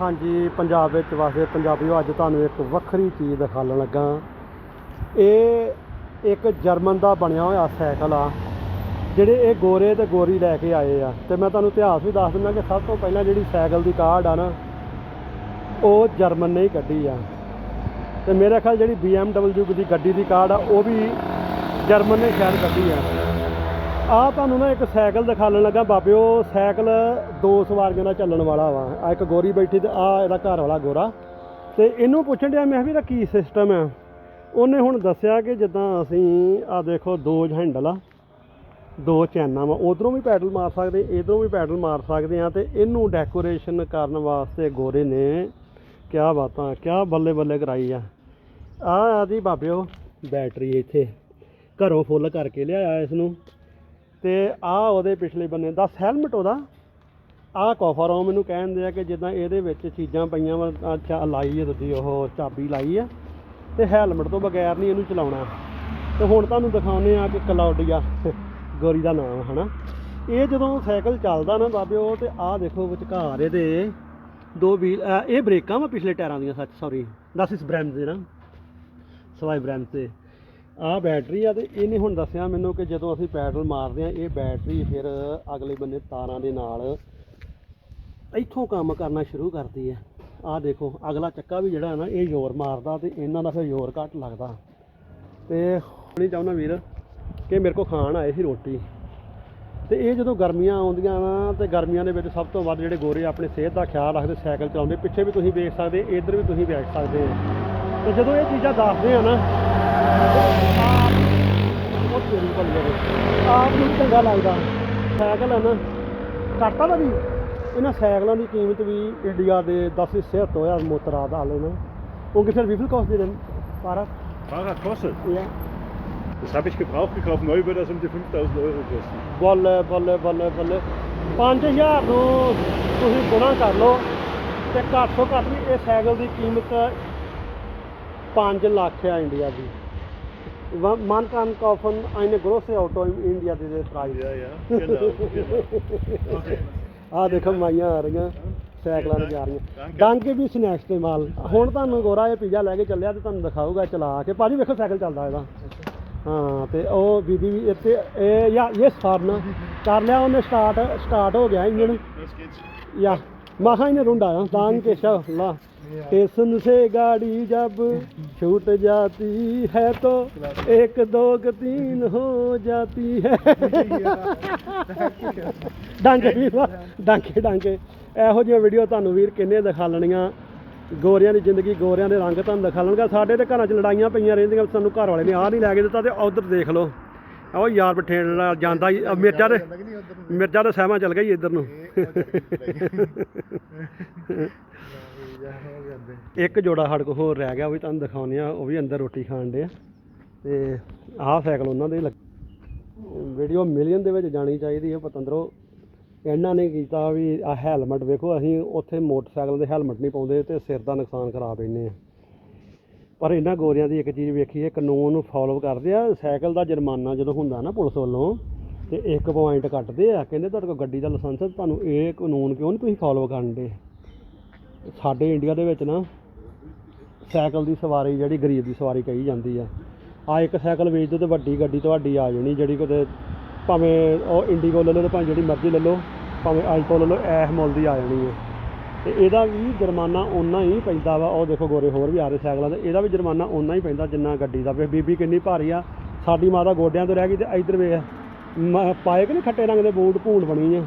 ਹਾਂਜੀ, ਪੰਜਾਬ ਵਿੱਚ ਵਸਦੇ ਪੰਜਾਬੀਓ ਅੱਜ ਤੁਹਾਨੂੰ ਇੱਕ ਵੱਖਰੀ ਚੀਜ਼ ਦਿਖਾਉਣ ਲੱਗਾ। ਇਹ ਇੱਕ ਜਰਮਨ ਦਾ ਬਣਿਆ ਹੋਇਆ ਸਾਈਕਲ ਆ, ਜਿਹੜੇ ਇਹ ਗੋਰੇ ਤੇ ਗੋਰੀ ਲੈ ਕੇ ਆਏ ਆ। ਤੇ ਮੈਂ ਤੁਹਾਨੂੰ ਇਤਿਹਾਸ ਵੀ ਦੱਸ ਦਿੰਦਾ ਕਿ ਸਭ ਤੋਂ ਪਹਿਲਾਂ ਜਿਹੜੀ ਸਾਈਕਲ ਦੀ ਕਾਢ ਆ ਨਾ, ਉਹ ਜਰਮਨ ਨੇ ਹੀ ਕੱਢੀ ਆ। ਤੇ ਮੇਰੇ ਖਿਆਲ ਜਿਹੜੀ BMW ਦੀ ਗੱਡੀ ਦੀ ਕਾਢ ਆ, ਉਹ ਵੀ ਜਰਮਨ ਨੇ ਸ਼ਾਇਦ ਕੱਢੀ ਆ। ਆ ਤੁਹਾਨੂੰ ਨਾ ਇੱਕ ਸਾਈਕਲ ਦਿਖਾਉਣ ਲੱਗਾ ਬਾਬਿਓ। ਸਾਈਕਲ ਦੋ ਸਵਾਰੀਆਂ ਦਾ ਚੱਲਣ ਵਾਲਾ ਵਾ। ਆ ਇੱਕ ਗੋਰੀ ਬੈਠੀ ਤੇ ਆ ਇਹਦਾ ਘਰ ਵਾਲਾ ਗੋਰਾ। ਤੇ ਇਹਨੂੰ ਪੁੱਛਣ ਡਿਆ, ਮੈਂ ਵੀ ਇਹਦਾ ਕੀ ਸਿਸਟਮ ਆ? ਉਹਨੇ ਹੁਣ ਦੱਸਿਆ ਕਿ ਜਿੱਦਾਂ ਅਸੀਂ, ਆ ਦੇਖੋ, ਦੋ ਹੈਂਡਲ ਆ, ਦੋ ਚੈਨਾਂ ਵਾ। ਉਧਰੋਂ ਵੀ ਪੈਡਲ ਮਾਰ ਸਕਦੇ, ਇਧਰੋਂ ਵੀ ਪੈਡਲ ਮਾਰ ਸਕਦੇ ਆ ਤੇ ਇਹਨੂੰ ਡੈਕੋਰੇਸ਼ਨ ਕਰਨ ਵਾਸਤੇ ਗੋਰੇ ਨੇ ਕਿਆ ਬਾਤਾਂ, ਕਿਆ ਬੱਲੇ ਬੱਲੇ ਕਰਾਈ ਆ। ਆ ਆਦੀ ਬਾਬਿਓ, ਬੈਟਰੀ ਇੱਥੇ ਘਰੋਂ ਫੁੱਲ ਕਰਕੇ ਲਿਆਇਆ ਇਸ ਨੂੰ। ਤੇ ਆ ਉਹਦੇ ਪਿਛਲੇ ਬੰਨੇ ਦਾ ਹੈਲਮਟ ਉਹਦਾ। ਆ ਕੋਫਰ ਉਹ ਮੈਨੂੰ ਕਹਿੰਦੇ ਆ ਕਿ ਜਿੱਦਾਂ ਇਹਦੇ ਵਿੱਚ ਚੀਜ਼ਾਂ ਪਈਆਂ ਵਾ, ਅੱਛਾ ਲਾਈ ਹੈ ਤੁਸੀਂ, ਉਹ ਚਾਬੀ ਲਾਈ ਆ। ਤੇ ਹੈਲਮਟ ਤੋਂ ਬਗੈਰ ਨਹੀਂ ਇਹਨੂੰ ਚਲਾਉਣਾ। ਤੇ ਹੁਣ ਤੁਹਾਨੂੰ ਦਿਖਾਉਂਦੇ ਆ ਕਿ ਕਲਾਉਡੀਆ ਗੋਰੀ ਦਾ ਨਾਮ, ਹਨਾ। ਇਹ ਜਦੋਂ ਸਾਈਕਲ ਚੱਲਦਾ ਨਾ ਬਾਬਿਓ ਤੇ ਆਹ ਦੇਖੋ ਵਿਚਕਾਰ ਇਹਦੇ ਦੋ ਵੀਲ ਇਹ ਬ੍ਰੇਕਾਂ ਵਾ ਪਿਛਲੇ ਟਾਇਰਾਂ ਦੀਆਂ, ਸੱਚ ਸੌਰੀ ਦਸ ਇਸ ਬ੍ਰੈਂਡ ਦੇ ਨਾ, ਸਵਾਈ ਬ੍ਰੈਂਡ ਤੇ। ਆਹ ਬੈਟਰੀ ਆ ਤੇ ਇਹਨੇ ਹੁਣ ਦੱਸਿਆ ਮੈਨੂੰ ਕਿ ਜਦੋਂ ਅਸੀਂ ਪੈਡਲ ਮਾਰਦੇ ਆ, ਇਹ ਬੈਟਰੀ ਫਿਰ ਅਗਲੇ ਬੰਨੇ ਤਾਰਾਂ ਦੇ ਨਾਲ ਇੱਥੋਂ ਕੰਮ ਕਰਨਾ ਸ਼ੁਰੂ ਕਰਦੀ ਹੈ ਆਹ ਦੇਖੋ, ਅਗਲਾ ਚੱਕਾ ਵੀ ਜਿਹੜਾ ਹੈ ਨਾ, ਇਹ ਜ਼ੋਰ ਮਾਰਦਾ ਤੇ ਇਹਨਾਂ ਦਾ ਫਿਰ ਜ਼ੋਰ ਘੱਟ ਲੱਗਦਾ। ਤੇ ਨਹੀਂ ਚਾਹੁੰਦਾ ਵੀਰ ਕਿ ਮੇਰੇ ਕੋ ਖਾਣ ਆਏ ਸੀ ਰੋਟੀ। ਤੇ ਇਹ ਜਦੋਂ ਗਰਮੀਆਂ ਆਉਂਦੀਆਂ ਨਾ, ਤੇ ਗਰਮੀਆਂ ਦੇ ਵਿੱਚ ਸਭ ਤੋਂ ਵੱਧ ਜਿਹੜੇ ਗੋਰੇ ਆਪਣੀ ਸਿਹਤ ਦਾ ਖਿਆਲ ਰੱਖਦੇ, ਸਾਈਕਲ ਚਲਾਉਂਦੇ, ਪਿੱਛੇ ਵੀ ਤੁਸੀਂ ਵੇਖ ਸਕਦੇ, ਇੱਧਰ ਵੀ ਤੁਸੀਂ ਵੇਖ ਸਕਦੇ ਹੋ। ਤੇ ਜਦੋਂ ਇਹ ਚੀਜ਼ਾਂ ਦੱਸਦੇ ਆ ਨਾ ਤੇ ਆਪ ਤੇਰੀ ਭਲੀ ਹੋਵੇ ਆਪ ਨੂੰ ਵੀ ਚੰਗਾ ਲੱਗਦਾ ਸਾਈਕਲ ਹੈ ਨਾ ਘਾਟਾ ਦਾ ਵੀ ਇਹਨਾਂ ਸਾਈਕਲਾਂ ਦੀ ਕੀਮਤ ਵੀ ਇੰਡੀਆ ਦੇ 10 ਹਿੱਸੇ ਹੱਥ ਹੋਇਆ ਮੋਤਰਾਦ ਹਾਲੇ ਨਾ ungefähr wie viel kostet denn Fahrrad? Fahrrad kostet. Ja. Das habe ich gebraucht gekauft. Neu wird das um die 5000 Euro kosten. ਬੱਲੇ ਬੱਲੇ ਬੱਲੇ ਬੱਲੇ 5000 ਨੂੰ ਤੁਸੀਂ ਗੁਣਾ ਕਰ ਲਓ ਤੇ ਘੱਟ ਤੋਂ ਘੱਟ ਵੀ ਇਹ ਸਾਈਕਲ ਦੀ ਕੀਮਤ 5 ਲੱਖ ਆ ਇੰਡੀਆ ਦੀ Man kann kaufen eine große Auto in India diese Preis. Ja, ja, genau. genau. ਆ ਦੇਖੋ ਮਾਈਆਂ ਆ ਰਹੀਆਂ ਸਾਈਕਲਾਂ ਤੇ ਜਾ ਰਹੀਆਂ. ਡਾਂਕੇ ਵੀ ਸਨੈਕਸ ਤੇ ਮਾਲ ਹੁਣ ਤੁਹਾਨੂੰ ਗੋਰਾ ਇਹ ਪੀਜ਼ਾ ਲੈ ਕੇ ਚੱਲਿਆ ਤੇ ਤੁਹਾਨੂੰ ਦਿਖਾਊਗਾ ਚਲਾ ਕੇ ਭਾਜੀ ਵੇਖੋ ਸਾਈਕਲ ਚੱਲਦਾ ਇਹਦਾ ਹਾਂ ਤੇ ਉਹ ਬੀਬੀ ਵੀ ਇੱਥੇ ਇਹ ਯਾ ਇਹ ਸਟਾਰਟ ਕਰ ਲਿਆ ਉਹਨੇ ਸਟਾਰਟ ਸਟਾਰਟ ਹੋ ਗਿਆ ਇੰਜਣ. या महा ने ढूंढा दान के शला स्टेशन से गाड़ी जब छूट जाती है तो एक दो के तीन हो जाती है ਡਾਂਗੇ ਵੀ ਡਾਂਗੇ ਡਾਂਗੇ ਇਹੋ ਜਿਹੀਆਂ ਵੀਡੀਓ ਤੁਹਾਨੂੰ ਵੀਰ ਕਿੰਨੇ ਦਿਖਾ ਲੈਣੀਆਂ ਗੋਰਿਆਂ ਦੀ ਜ਼ਿੰਦਗੀ ਗੋਰਿਆਂ ਦੇ ਰੰਗ ਤੁਹਾਨੂੰ ਦਿਖਾ ਲੈਣਗੇ ਸਾਡੇ ਤੇ ਘਰਾਂ 'ਚ ਲੜਾਈਆਂ ਪਈਆਂ ਰਹਿੰਦੀਆਂ ਸਾਨੂੰ ਘਰ ਵਾਲੇ ਨੇ ਆਹ ਨਹੀਂ ਲੈ ਕੇ ਦਿੱਤਾ ਤੇ ਉਧਰ ਦੇਖ ਲਓ ਉਹ ਯਾਰ ਬਠੇੜ ਨਾਲ ਜਾਂਦਾ ਹੀ ਅਹ ਮਿਰਜ਼ਾ ਦੇ ਮਿਰਜ਼ਾ ਦੇ ਸਹਿਮਾ ਚੱਲ ਗਈ ਇੱਧਰ ਨੂੰ। ਇੱਕ ਜੋੜਾ ਸਾਡੇ ਕੋਲ ਹੋਰ ਰਹਿ ਗਿਆ ਉਹ ਵੀ ਤੁਹਾਨੂੰ ਦਿਖਾਉਂਦੇ ਆ ਉਹ ਵੀ ਅੰਦਰ ਰੋਟੀ ਖਾਣ ਦੇ ਆ ਤੇ ਆਹ ਸਾਈਕਲ ਉਹਨਾਂ ਦੇ ਵੀਡੀਓ ਮਿਲੀਅਨ ਦੇ ਵਿੱਚ ਜਾਣੀ ਚਾਹੀਦੀ ਹੈ ਪਤੰਦਰੋ। ਇਹਨਾਂ ਨੇ ਕੀਤਾ ਵੀ ਆ ਹੈਲਮਟ ਵੇਖੋ ਅਸੀਂ ਉੱਥੇ ਮੋਟਰਸਾਈਕਲ ਦੇ ਹੈਲਮਟ ਨਹੀਂ ਪਾਉਂਦੇ ਤੇ ਸਿਰ ਦਾ ਨੁਕਸਾਨ ਕਰਾ ਬੈਨੇ ਆ ਪਰ ਇਹਨਾਂ ਗੋਰਿਆਂ ਦੀ ਇੱਕ ਚੀਜ਼ ਵੇਖੀ ਹੈ ਕਾਨੂੰਨ ਨੂੰ ਫੋਲੋ ਕਰਦੇ ਆ, ਸਾਈਕਲ ਦਾ ਜੁਰਮਾਨਾ ਜਦੋਂ ਹੁੰਦਾ ਨਾ ਪੁਲਿਸ ਵੱਲੋਂ, ਤੇ ਇੱਕ ਪੁਆਇੰਟ ਕੱਟਦੇ ਆ, ਕਹਿੰਦੇ ਤੁਹਾਡੇ ਕੋਲ ਗੱਡੀ ਦਾ ਲਾਇਸੈਂਸ ਹੈ ਤੁਹਾਨੂੰ ਇਹ ਕਾਨੂੰਨ ਕਿਉਂ ਨਹੀਂ ਤੁਸੀਂ ਫੋਲੋ ਕਰਦੇ ਸਾਡੇ ਇੰਡੀਆ ਦੇ ਵਿੱਚ ਨਾ, ਸਾਈਕਲ ਦੀ ਸਵਾਰੀ ਜਿਹੜੀ ਗਰੀਬ ਦੀ ਸਵਾਰੀ ਕਹੀ ਜਾਂਦੀ ਆ। ਆ ਇੱਕ ਸਾਈਕਲ ਵੇਚ ਦਿਓ ਤੇ ਵੱਡੀ ਗੱਡੀ ਤੁਹਾਡੀ ਆ ਜਾਣੀ, ਜਿਹੜੀ ਕਿਤੇ ਭਾਵੇਂ ਉਹ ਇੰਡੀਗੋ ਲੈ ਲਓ ਤੇ ਭਾਵੇਂ ਜਿਹੜੀ ਮਰਜ਼ੀ ਲੈ ਲਓ, ਭਾਵੇਂ ਆਲਟੋ ਲੈ ਲਓ ਐਸ ਮੁੱਲ ਦੀ ਆ ਜਾਣੀ ਹੈ ਤੇ ਇਹਦਾ ਵੀ ਜੁਰਮਾਨਾ ਓਨਾ ਹੀ ਪੈਂਦਾ ਵਾ। ਉਹ ਦੇਖੋ ਗੋਰੇ ਹੋਰ ਵੀ ਆ ਰਹੇ ਸਾਈਕਲਾਂ ਤੇ। ਇਹਦਾ ਵੀ ਜੁਰਮਾਨਾ ਓਨਾ ਹੀ ਪੈਂਦਾ ਜਿੰਨਾ ਗੱਡੀ ਦਾ। ਵੇ ਬੀਬੀ ਕਿੰਨੀ ਭਾਰੀ ਆ। ਸਾਡੀ ਮਾਤਾ ਗੋਡਿਆਂ ਤੋਂ ਰਹਿ ਗਈ ਤੇ ਇੱਧਰ ਵੇਖ ਮ- ਪਾਏ ਕਿ ਨਹੀਂ ਖੱਟੇ ਰੰਗ ਦੇ ਬੂਟ ਭੂਲ ਬਣੀ ਆ।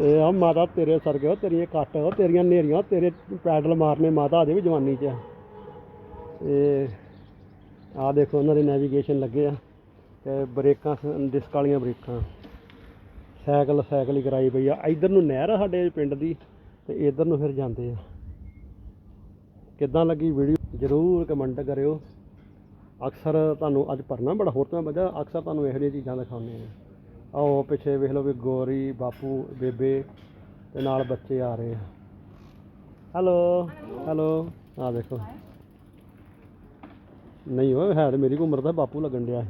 ਇਹ ਆ ਮਾਤਾ ਤੇਰੇ ਸਰਗੇ ਹੋ ਤੇਰੀਆਂ ਕੱਟ ਤੇਰੀਆਂ ਨੇਰੀਆਂ ਤੇਰੇ ਪੈਡਲ ਮਾਰਨੇ ਮਾਤਾ ਦੇ ਵੀ ਜਵਾਨੀ 'ਚ ਆ। ਤੇ ਆ ਦੇਖੋ, ਉਹਨਾਂ ਦੇ ਨੈਵੀਗੇਸ਼ਨ ਲੱਗੇ ਆ। ਤੇ ਬ੍ਰੇਕਾਂ ਸ- ਡਿਸਕ ਵਾਲੀਆਂ ਬ੍ਰੇਕਾਂ। ਸਾਈਕਲ ਸਾਈਕਲ ਹੀ ਕਰਾਈ ਪਈ ਆ। ਇਧਰ ਨੂੰ ਨਹਿਰ ਆ ਸਾਡੇ ਪਿੰਡ ਦੀ ਤੇ ਇਧਰ ਨੂੰ ਫਿਰ ਜਾਂਦੇ ਆ। ਕਿੱਦਾਂ ਲੱਗੀ ਵੀਡੀਓ ਜਰੂਰ ਕਮੈਂਟ ਕਰਿਓ। ਅਕਸਰ ਤੁਹਾਨੂੰ ਅੱਜ ਭਰਨਾ ਬੜਾ ਹੋਰ ਤਾਂ ਵਜਾ ਅਕਸਰ ਤੁਹਾਨੂੰ ਇਹੋ ਜਿਹੀਆਂ ਚੀਜ਼ਾਂ ਦਿਖਾਉਂਦੇ ਆ। ਆਓ, ਪਿੱਛੇ ਵੇਖ ਲਓ ਵੀ ਗੋਰੀ, ਬਾਪੂ, ਬੇਬੇ ਤੇ ਨਾਲ ਬੱਚੇ ਆ ਰਹੇ ਆ। ਹੈਲੋ ਹੈਲੋ ਆ ਦੇਖੋ। ਨਹੀਂ ਉਹ ਹੈ ਤੇ ਮੇਰੀ ਕੁ ਉਮਰ ਦਾ ਬਾਪੂ ਲੱਗਣ ਡਿਆ